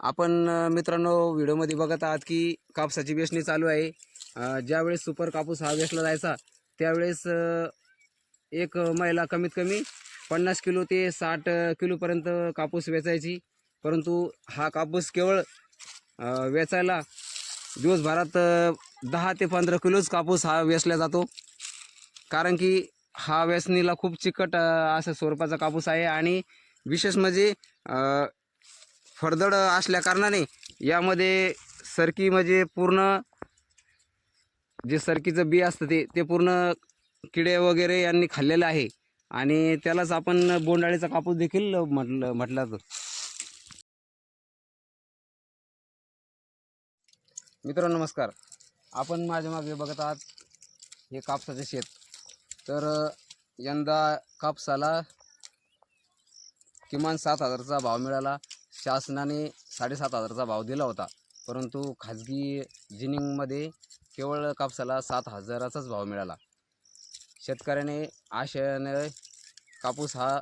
आपण मित्रांनो व्हिडिओमध्ये बघत आहात की कापसाची वेचणी चालू आहे. ज्यावेळेस सुपर कापूस हा वेचला जायचा त्यावेळेस एक महिला कमीत कमी पन्नास किलो ते साठ किलोपर्यंत कापूस वेचायची. परंतु हा कापूस केवळ वेचायला दिवसभरात दहा ते पंधरा किलोच कापूस हा वेचला जातो. कारण की हा वेचणीला खूप चिकट अ, अशा स्वरूपाचा कापूस आहे आणि विशेष म्हणजे फडदड असल्या कारणाने यामध्ये सरकी म्हणजे पूर्ण जे सरकीचं बी असतं ते ते पूर्ण किडे वगैरे यांनी खाल्लेलं आहे. आणि त्यालाच आपण बोंडाळीचा कापूस देखील म्हटलं म्हटलं जातं. मित्रांनो नमस्कार. आपण माझ्या मागे बघत आहात हे कापसाचे शेत. तर यंदा कापसाला किमान सात हजारचा भाव मिळाला. शासनाने साडेसात हजारचा भाव दिला होता. परंतु खाजगी जिनिंगमध्ये केवळ कापसाला सात हजाराचाच भाव मिळाला. शेतकऱ्याने आशयाने कापूस हा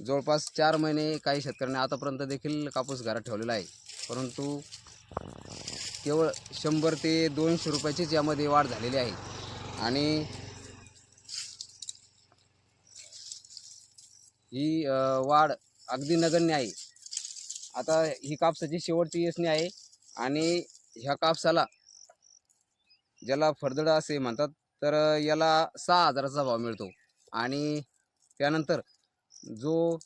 जवळपास चार महिने काही शेतकऱ्यांनी आतापर्यंत देखील कापूस घरात ठेवलेला आहे. परंतु केवळ शंभर ते दोनशे रुपयाचीच यामध्ये वाढ झालेली आहे. आणि ही वाढ अगदी नगण्य आहे. आता ही कापसाची शेवटची येसणी आहे आणि ह्या कापसाला ज्याला फरदड असे म्हणतात तर याला सहा हजाराचा भाव मिळतो. आणि त्यानंतर जो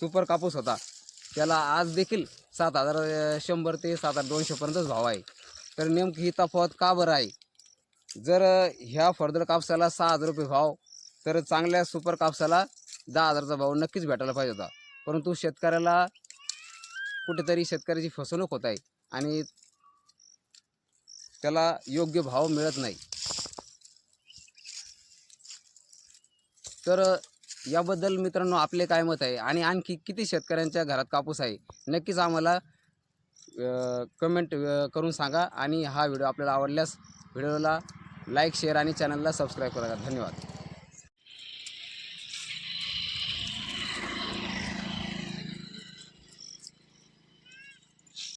सुपर कापूस होता त्याला आज देखील सात हजार शंभर ते सात हजार दोनशेपर्यंतच भाव आहे. तर नेमकी ही तफावत का बरं आहे? जर ह्या फरदड कापसाला सहा हजार रुपये भाव तर चांगल्या सुपर कापसाला दहा हजारचा भाव नक्कीच भेटायला पाहिजे होता. परंतु शेतकऱ्याला कुठेतरी शेतकऱ्याची फसवणूक होत आहे आणि त्याला योग्य भाव मिळत नाही. तर याबद्दल मित्रांनो आपले काय मत आहे? आणि आणखी किती शेतकऱ्यांच्या घरात कापूस आहे? नक्कीच आम्हाला कमेंट करून सांगा आणि हा व्हिडिओ आपल्याला आवडल्यास व्हिडिओला लाईक शेअर आणि चॅनलला सबस्क्राईब करा. धन्यवाद.